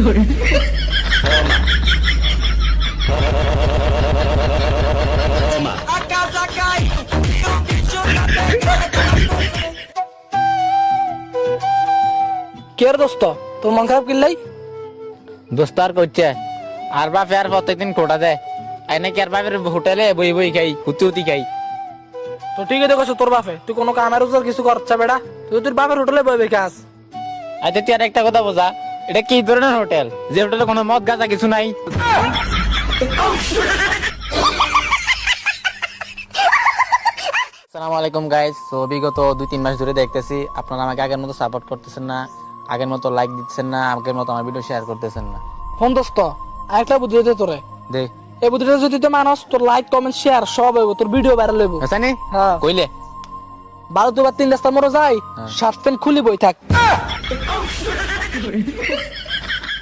有人。কের দোস্ত? তোর মন খারাপ কিনলাই দোস্তার করছে আর বাপ আর প্রত্যেকদিন কোটা দেয়। আই নাকি আর বাপের হোটেলে বই বই খাই হুতি হুতি খাই? তো ঠিক আছে কছো তোর বাপে। তুই কোনো কামের উজার কিছু করছে বেড়া তুই তোর বাপের হোটেলে বই বই খাস। আচ্ছা তুই আর একটা কথা বোঝা। এটা কি ধরনের হোটেল? যে হোটেলে কোনো মদ গাঁজা কিছু নাই? আসসালামু আলাইকুম গাইস তো বিগত দুই তিন মাস ধরে দেখতেছি আপনারা আমাকে আগের মতো সাপোর্ট করতেছেন না আগের মতো লাইক দিচ্ছেন না আগের মতো আমার ভিডিও শেয়ার করতেছেন না। ফোন দোস্ত আরেকটা বুদ্ধি দে তোরে। দে। এই বুদ্ধিটা যদি তো মানুষ তোর লাইক কমেন্ট শেয়ার সব হইব তোর ভিডিও ভাইরাল হইব। হ্যাঁ। কইলে? বারো দুবার তিন রাস্তা মরে যাই শার্ট খুলি বই থাক।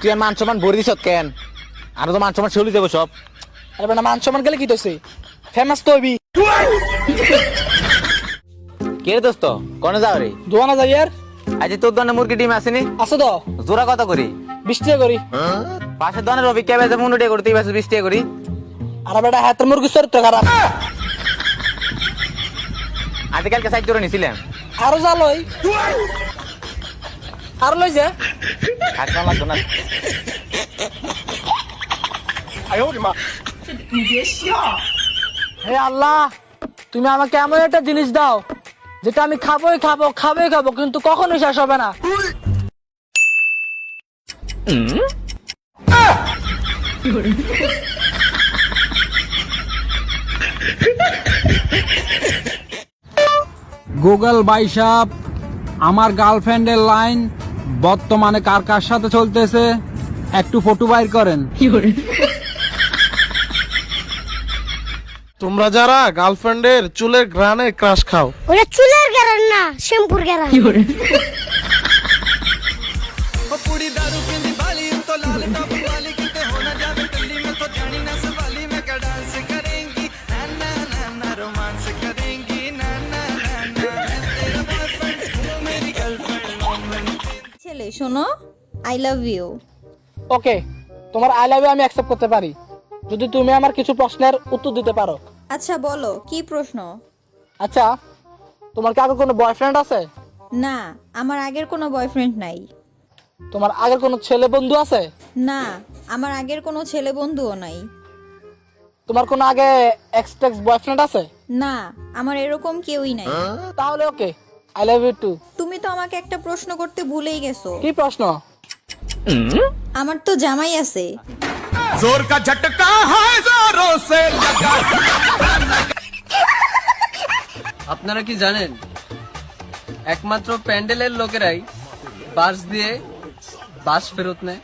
তুই আর মান সম্মান ভরে দিছ কেন? আর তো মান সম্মান চলে যাব সব। আরে বেটা মান সম্মান গেলে কি তোছে ফেমাস তো হইবি কে রে দোস্ত? কোনে যাও রে? দোয়ানা যাই আর। আজ তোর দোকানে মুরগি ডিম আসেনি আছে তো। জোড়া কত করি? বিশ টাকা করি। পাশের দোকানে রবি কে বেজে মুন্ডু করি তুই বেজে বিশ টাকা করি। আরে বেটা হাতের মুরগি চরিত্র খারাপ। আজকালকে সাইড করে নিছিলাম। আরও যা লই আরও লই যে। লাগতো না। হে আল্লাহ তুমি আমাকে এমন একটা জিনিস দাও যেটা আমি খাবোই খাব খাবোই খাব কিন্তু কখনোই শেষ হবে না। গুগল বাইসাপ আমার গার্লফ্রেন্ডের লাইন বর্তমানে কার কার সাথে চলতেছে? একটু ফটো বাইর করেন। তোমরা যারা গার্লফ্রেন্ডের চুলের গ্রানে ক্রাশ খাও। ওটা চুলের গ্রান না শ্যাম্পুর গ্রান গ্যারান ছেলে শোনো আই লাভ ইউ ওকে তোমার আই লাভ ইউ আমি অ্যাকসেপ্ট করতে পারি। যদি তুমি আমার কিছু প্রশ্নের উত্তর দিতে পারো। আচ্ছা বলো কি প্রশ্ন? আচ্ছা তোমার কি আগে কোনো বয়ফ্রেন্ড আছে? না আমার আগের কোনো বয়ফ্রেন্ড নাই। তোমার আগের কোনো ছেলে বন্ধু আছে? না আমার আগের কোনো ছেলে বন্ধুও নাই। তোমার কোনো আগে এক্স টেক্স বয়ফ্রেন্ড আছে? না আমার এরকম কেউই নাই। তাহলে okay I love you too তুমি তো আমাকে একটা প্রশ্ন করতে ভুলেই গেছো। কি প্রশ্ন? আমার তো জামাই আছে। জোর কা ঝটকা হায় জোরো সে আপনারা কি জানেন একমাত্র প্যান্ডেলের লোকেরাই বাস দিয়ে বাস ফেরত নেয়?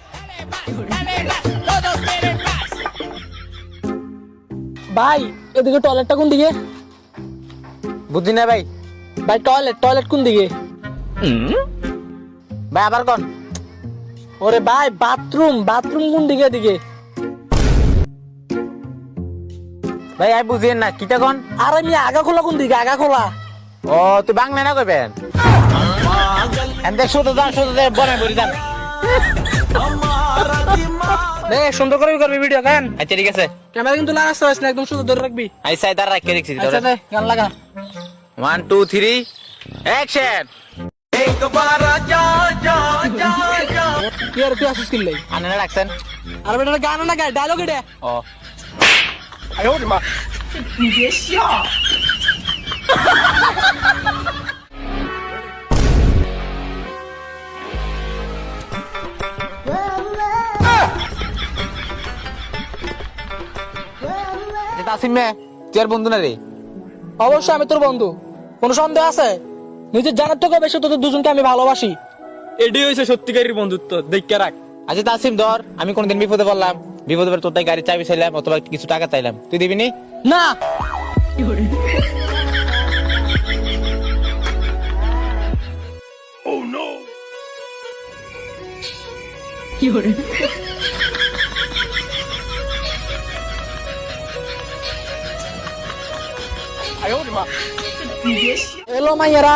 ভাই এদিকে টয়লেটটা কোন দিকে বুদ্ধি না ভাই। ভাই টয়লেট টয়লেট কোন দিকে? ভাই আবার কোন? ওরে ভাই বাথরুম বাথরুম কোন দিকে দিকে ভাই আই বুঝিয়েন না কিটা কোন? আরে আমি আগা খোলা কোন দিকে? আগা খোলা। ও তুই বাংলা না কইবেন? এনতে শুধু দান শুধু দে বনে বলি দান রে সুন্দর করে করবি ভিডিও কেন? আচ্ছা ঠিক আছে। ক্যামেরা কিন্তু লাগাস না একদম সুন্দর ধরে রাখবি। আই সাই দাঁড় রাখকে দেখছি আচ্ছা দে গান লাগা। ওয়ান টু থ্রি অ্যাকশন কি আর তুই আসিস কিনলে আনে রাখছেন আর বেটা গান না গায় ডায়লগ এটা। ও। তাসিম মে। তুই বন্ধু না রে? অবশ্যই আমি তোর বন্ধু। কোনো সন্দেহ আছে? নিজের জানার থেকে বেশি তোদের দুজনকে আমি ভালোবাসি। এটাই হয়েছে সত্যিকারের বন্ধুত্ব দেখে রাখ। আচ্ছা তাসিম ধর আমি কোনদিন বিপদে পড়লাম। বিপদে পড়ে তোর তাই গাড়ি চাবি চাইলাম অথবা কিছু টাকা চাইলাম। তুই দিবি নি? না! এলো মাইয়ারা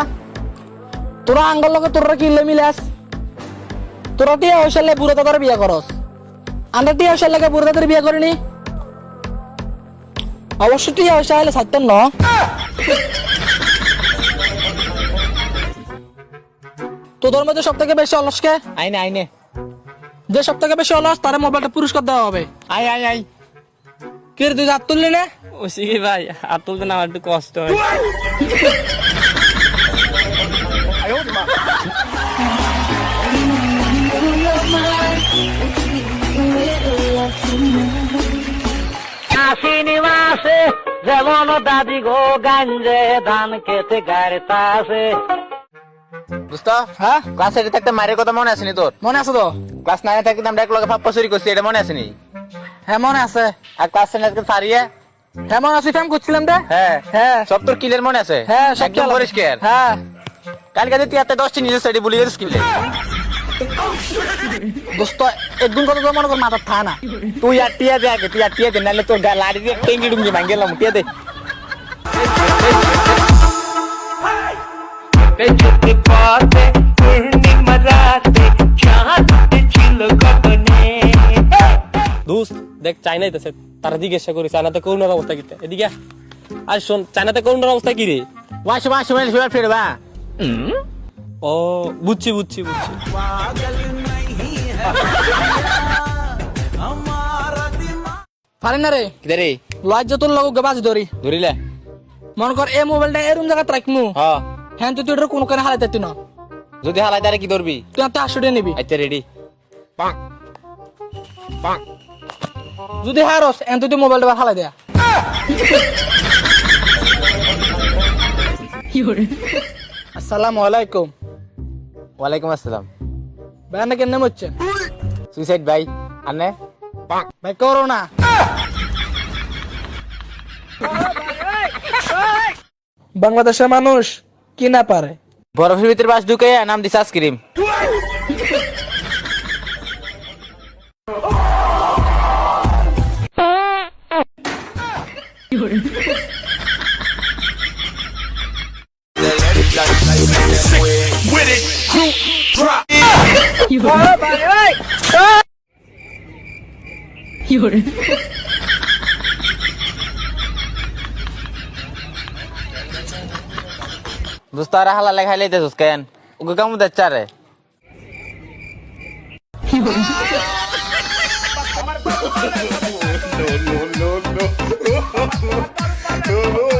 তোরা আঙ্গল লগে তোরা কিনলে মিলাস তোরা টিয়া হইসালে বুড়ো তাদের বিয়া করস। আমরা টিয়া হইসাল লাগে বুড়ো তাদের বিয়া করিনি। অবশ্য টিয়া ন। তোদের মধ্যে সব থেকে বেশি অলসকে আইনে আইনে যে সব থেকে বেশি অলস তার মোবাইলটা পুরস্কার দেওয়া হবে। আই আই আই। কি তুই হাত তুললি না? ওসিকে ভাই আর তুলতে না আমার একটু কষ্ট হয়। মাসে যেমন দাদি গো গাঞ্জে ধান খেতে গাড়িতে দোস্ত হ্যাঁ? ক্লাস এইটে থাকতে মায়ের কথা মনে আসেনি তোর? মনে আছে তো। ক্লাস নাইনে থাকতে আমরা এক লগে ফাপ্পা চুরি করছি এটা মনে আসেনি হ্যাঁ মনে আছে। আর ক্লাস টেন আজকে সারিয়ে হ্যাঁ মনে আছে ফেম করছিলাম রে হ্যাঁ। হ্যাঁ। সব তোর কিলের মনে আছে? হ্যাঁ সব একদম পরিষ্কার। হ্যাঁ। কালকে তুই হাতে দশটি নিজের সাইডে বলি গেছিস কিলে? দোস্ত একদিন কথা তো মনে কর মাথার থা না তুই আর টিয়া দে আগে তুই আর টিয়া দে নাহলে তোর লাড়ি দিয়ে টেঙ্গি ডুঙ্গি ভাঙ গেলাম টিয়া দে। দোস্ত দেখ চাইনাই তারা জিজ্ঞাসা করি চায়নাতে করোনার অবস্থা কি? এদিকে। আর শোন চায়নাতে করোনার অবস্থা কি রে? ওয়াশ ওয়াশ ওয়াশ ওয়াশ ফেরবা ও বুঝছি বুঝছি বুঝছি। পারি না রে? কিদে রে? লজ্জা তোর লোক বাজ ধরি। ধরিলে? মনে কর এই মোবাইলটা এরম জায়গায় রাখমু। হ। হ্যাঁ তুই তোর কোনো কানে হারাইতে তুই না। যদি হালাই তারে কি ধরবি? তুই একটা আটশো টাকা নিবি। আচ্ছা রেডি। যদি হারস এন তুই মোবাইলটা হালাই দেয়া। আসসালামু আলাইকুম। ওয়ালাইকুম আসসালাম। ভাই কেন হচ্ছে সুইসাইড ভাই আনে। ভাই করো না। বাংলাদেশের মানুষ কি না পারে? বরফের ভিতরে বাস ঢুকে নাম দিস আইসক্রিম। দোস্তারা হালা লেখাই লাইতেছিস কেন ওকে কেমন যাচ্ছে রে no, no, no. Hello.